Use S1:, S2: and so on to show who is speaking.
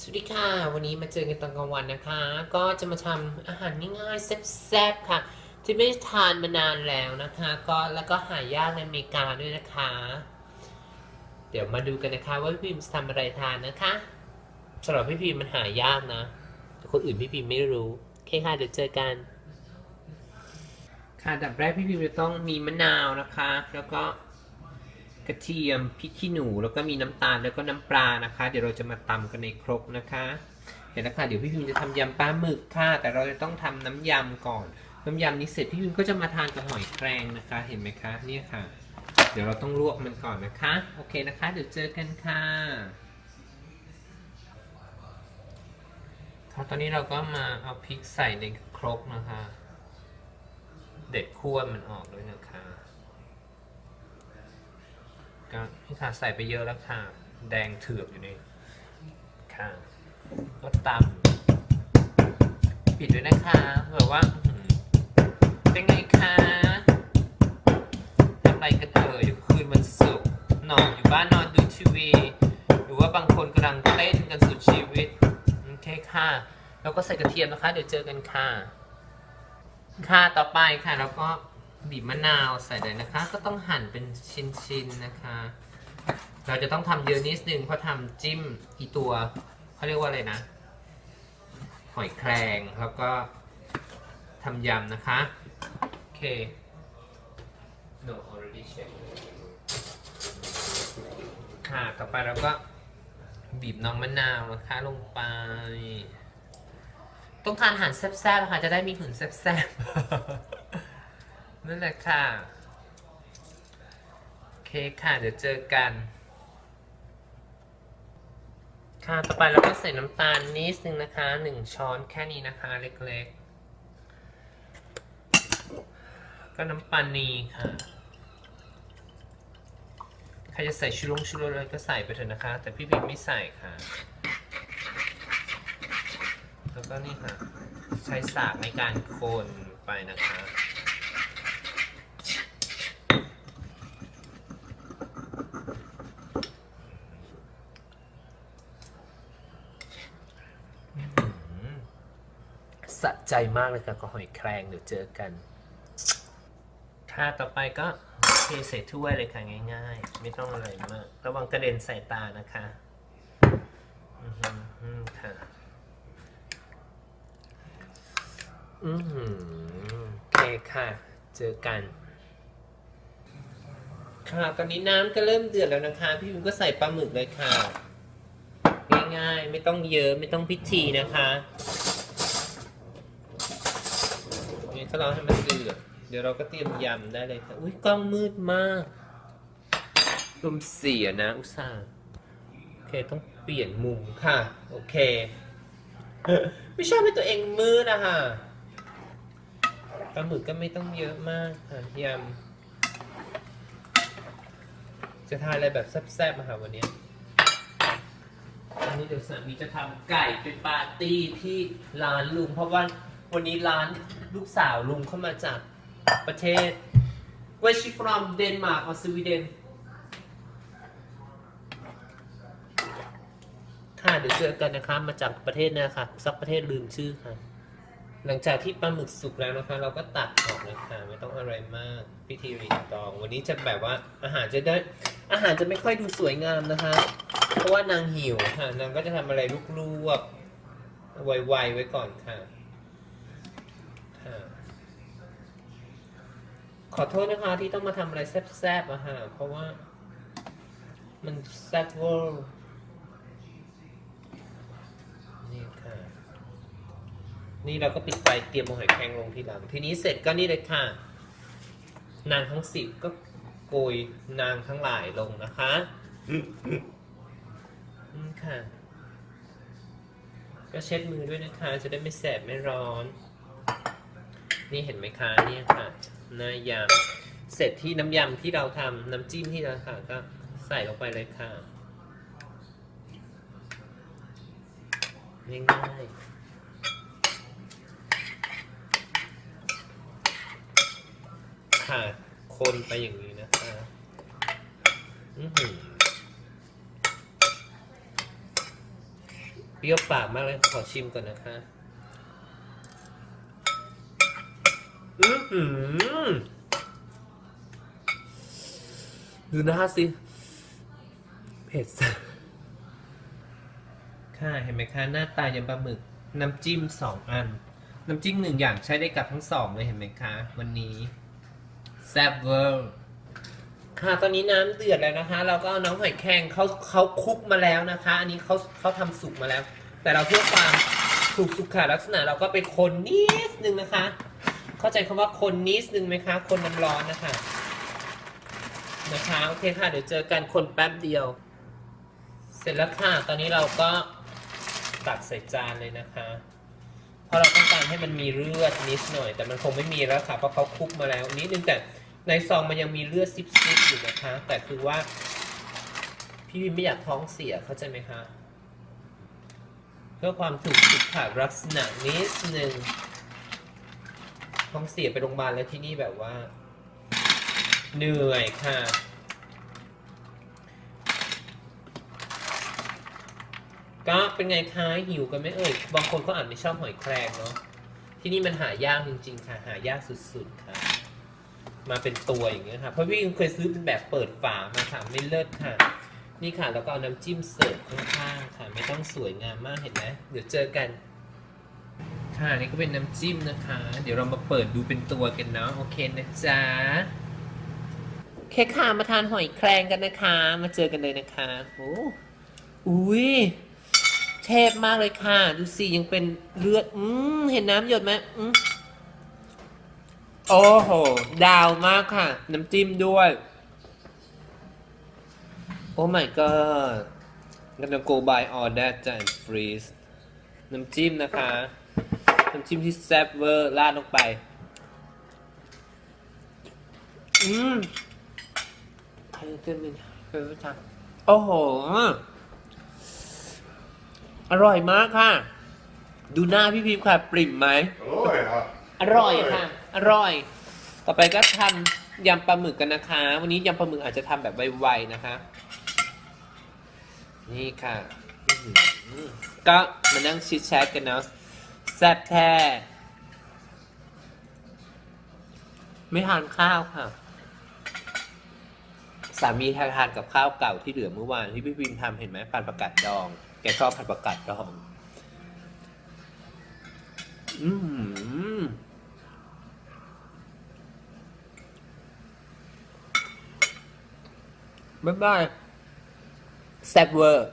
S1: สวัสดีค่ะ วันนี้มาเจอกันตอนกลางวันนะคะ ก็จะมาทำอาหารง่ายๆแซ่บๆค่ะ ที่ไม่ทานมานานแล้วนะคะ ก็แล้วก็หายากในอเมริกาด้วยนะคะ เดี๋ยวมาดูกันนะคะ ว่าพี่พิมจะทำอะไรทานนะคะสำหรับพี่พิมมันหายากนะแต่คนอื่นพี่พิมไม่รู้โอเคค่ะเดี๋ยวเจอกัน ค่ะดับแรกพี่พิมจะต้องมีมะนาวนะคะ แล้วก็ กระเทียมพริกขี้หนู แล้วก็มีน้ำตาลแล้วก็น้ำปลานะคะ เดี๋ยวเราจะมาตำกันในครกนะคะเห็นแล้วค่ะเดี๋ยวพี่พิมจะทำยำปลาหมึกค่ะ แต่เราจะต้องทำน้ำยำก่อน น้ำยำนี้เสร็จพี่พิมก็จะมาทานกับหอยแครงนะคะ เห็นไหมคะเนี่ยค่ะ เดี๋ยวเราต้องลวกมันก่อนนะคะ โอเคนะคะ เดี๋ยวเจอกันค่ะค่ะตอนนี้เราก็มาเอาพริกใส่ในครกนะคะ เด็ดขั้วมันออกด้วยนะคะ ก็ นี่ค่ะใส่ไปเยอะแล้วค่ะ แดงเถือกอยู่นี่ค่ะก็ตำปิดด้วยนะคะแบบว่าอื้อหือเป็นไงคะทำอะไรกันเอ่ยคืนวันศุกร์นอนอยู่บ้านนอนดูทีวี หรือว่าบางคนกำลังเต้นกันสุดชีวิตโอเคค่ะแล้วก็ใส่กระเทียมนะคะ เดี๋ยวเจอกันค่ะ ค่ะต่อไปค่ะแล้วก็บีบมะนาวใส่เลยนะคะ ก็ต้องหั่นเป็นชิ้นๆนะคะ เราจะต้องทำเยอะนิดนึงเพราะทำจิ้มอีตัวเขาเรียกว่าอะไรนะ หอยแครงแล้วก็ทำยำนะคะ โอเค no already check ค่ะต่อไปเราก็บีบน้องมะนาวนะคะลงไป ต้องทานอาหารแซ่บๆค่ะจะได้มีหุ่นแซ่บๆนั่นแหละค่ะ โอเคค่ะ เดี๋ยวเจอกัน ค่ะต่อไปเราก็ใส่น้ำตาลนิดนึงนะคะหนึ่งช้อนแค่นี้นะคะเล็กๆ ก็น้ำปานีค่ะใครจะใส่ชูรงชูรสอะไรก็ใส่ไปเถอะนะคะ แต่พี่บิ๊กไม่ใส่ค่ะ แล้วก็นี่ค่ะ ใช้สากในการคนไปนะคะ สะใจมากเลยค่ะกับหอยแครงเดี๋ยวเจอกันค่ะต่อไปก็เทใส่ถ้วยเลยค่ะง่าย ๆ ไม่ต้องอะไรมาก ระวังกระเด็นใส่ตานะคะอือหืออืมค่ะอือหือโอเคค่ะ เจอกัน ค่ะ ตอนนี้น้ำก็เริ่มเดือดแล้วนะคะ พี่พิมก็ใส่ปลาหมึกเลยค่ะ ง่ายๆ ไม่ต้องเยอะ ไม่ต้องพิธีนะคะนี่ ถ้าเราให้มันเดือดเดี๋ยวเราก็เตรียมยำได้เลยค่ะอุ้ยกล้องมืดมากลมเสียนะอุตส่าห์โอเคต้องเปลี่ยนมุมค่ะ โอเค ไม่ชอบให้ตัวเองมืดอะคะปลาหมึกก็ไม่ต้องเยอะมากค่ะยำจะทานอะไรแบบแซ่บๆมาค่ะวันนี้วันนี้เดี๋ยวสามีจะทำไก่เป็นปาร์ตี้ที่ร้านลุงเพราะว่าวันนี้ร้าน ลูกสาวลุงเข้ามาจากประเทศ Where she from Denmark or Sweden ค่ะเดี๋ยวเจอกันนะคะมาจากประเทศนะคะสักประเทศลืมชื่อค่ะ หลังจากที่ปลาหมึกสุกแล้วนะคะ เราก็ตัดออกเลยค่ะไม่ต้องอะไรมากพิธีรีตอง วันนี้จะแบบว่าอาหารจะได้ อาหารจะไม่ค่อยดูสวยงามนะคะ เพราะว่านางหิวค่ะนางก็จะทำอะไรลวกๆไวๆไว้ก่อนค่ะ ขอโทษนะคะที่ต้องมาทำอะไรแซ่บๆอะค่ะเพราะว่า มันแซ่บเวอร์นี่ค่ะ นี่เราก็ปิดไฟเตรียมหอยแครงลงทีหลัง ทีนี้เสร็จก็นี่เลยค่ะ นางทั้งสิบก็โกยนางทั้งหลายลงนะคะอืมค่ะ ก็เช็ดมือด้วยนะคะ จะได้ไม่แสบไม่ร้อน นี่เห็นไหมคะเนี่ยค่ะหน้ายำเสร็จที่น้ำยำที่เราทำน้ำจิ้มที่เราค่ะก็ใส่ลงไปเลยค่ะง่ายๆค่ะคนไปอย่างนี้นะคะอือหือเปรี้ยวปากมากเลยขอชิมก่อนนะคะ ดูหน้าสิ เผ็ดสัสค่ะเห็นไหมคะหน้าตายำปลาหมึก น้ำจิ้มสองอัน น้ำจิ้มหนึ่งอย่างใช้ได้กับทั้งสองเลยเห็นไหมคะ วันนี้ แซ่บเวอร์ค่ะตอนนี้น้ำเดือดแล้วนะคะ เราก็เอาน้องหอยแครงเขาเขาคลุกมาแล้วนะคะ อันนี้เขาเขาทำสุกมาแล้ว แต่เราเพื่อความถูกสุขลักษณะเราก็ไปคนนิดนึงนะคะ เข้าใจคำว่าคนนิดนึงไหมคะ คนน้ำร้อนนะคะนะคะโอเคค่ะ เดี๋ยวเจอกันคนแป๊บเดียว เสร็จแล้วค่ะ ตอนนี้เราก็ตักใส่จานเลยนะคะ เพราะเราต้องการให้มันมีเลือดนิดหน่อย แต่มันคงไม่มีแล้วค่ะ เพราะเขาคลุกมาแล้วนิดนึงแต่ในซองมันยังมีเลือดซิบๆอยู่นะคะ แต่คือว่า พี่วิมไม่อยากท้องเสียเข้าใจไหมคะ เพื่อความถูกสุขลักษณะนิดนึง ท้องเสียไปโรงพยาบาลแล้วที่นี่แบบว่า เหนื่อยค่ะ ก็เป็นไงคะหิวกันไหมเอ่ย บางคนก็อาจไม่ชอบหอยแครงเนาะที่นี่มันหายากจริงๆค่ะ หายากสุดๆค่ะ มาเป็นตัวอย่างเงี้ยค่ะเพราะพี่เคยซื้อเป็นแบบเปิดฝามาค่ะไม่เลิศค่ะ นี่ค่ะแล้วก็เอาน้ำจิ้มเสิร์ฟข้างๆค่ะ ไม่ต้องสวยงามมากเห็นไหมเดี๋ยวเจอกัน ค่ะนี่ก็เป็นน้ำจิ้มนะคะ เดี๋ยวเรามาเปิดดูเป็นตัวกันเนาะโอเคนะจ๊ะโอเคค่ะมาทานหอยแครงกันนะคะ มาเจอกันเลยนะคะโอ้อุ้ยเทพมากเลยค่ะ ดูสิยังเป็นเลือดอืมเห็นน้ำหยดไหมอืมโอ้โห ดาวมากค่ะ น้ำจิ้มด้วย โอ้ my god gonna go buy all that and freeze น้ำจิ้มนะคะ น้ำจิ้มที่แซ่บเวอร์ราดลงไป อืมใครจะเป็นเพื่อนโอ้โห อร่อยมากค่ะ ดูหน้าพี่พิมพ์ค่ะ ปริ่มไหม
S2: Oh ja.
S1: อร่อยค่ะ อร่อย ต่อไปก็ทำยำปลาหมึกกันนะคะ วันนี้ยำปลาหมึกอาจจะทำแบบไวๆนะคะ นี่ค่ะอื้อหือก็มานั่งชิดแชทกันเนาะ แซ่บแท้ไม่ทานข้าวค่ะ สามีทานทานกับข้าวเก่าที่เหลือเมื่อวานที่พี่พิมทำเห็นไหมพันประกาศดอง แกชอบพันประกาศดอง อืมบ๊ายบายแซ่บเวอร์